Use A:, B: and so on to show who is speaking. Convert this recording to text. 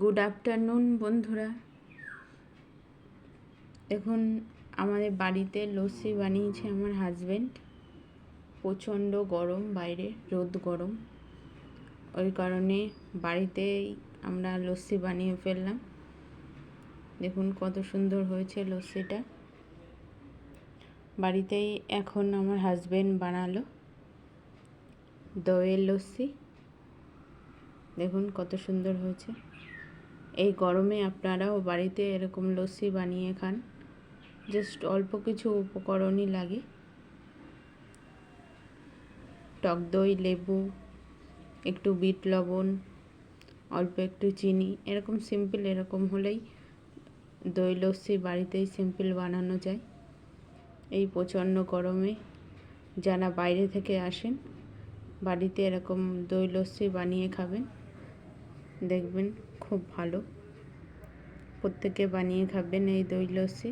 A: Good afternoon বন্ধুরা। দেখুন আমাদের বাড়িতে লস্যি বানিয়েছে আমার হাজব্যান্ড প্রচণ্ড গরম, বাইরে রোদ গরম। ওই কারণে বাড়িতেই আমরা লস্যি বানিয়ে ফেললাম। দেখুন কত সুন্দর হয়েছে লস্যিটা। বাড়িতেই এখন আমার হাজব্যান্ড বানালো দইয়ের লস্যি। দেখুন কত সুন্দর হয়েছে। এই গরমে আপনারাও বাড়িতে এরকম লস্যি বানিয়ে খান। জাস্ট অল্প কিছু উপকরণই লাগে। টক দই, লেবু, একটু বিট লবণ, অল্প একটু চিনি, এরকম সিম্পল এরকম হলেই দই লস্যি বাড়িতেই সিম্পল বানানো যায়। এই প্রচণ্ড গরমে যারা বাইরে থেকে আসেন, বাড়িতে এরকম দই লস্যি বানিয়ে খাবেন। দেখবেন খুব ভালো। প্রত্যেকে বানিয়ে খাবেন এই দই লস্যি।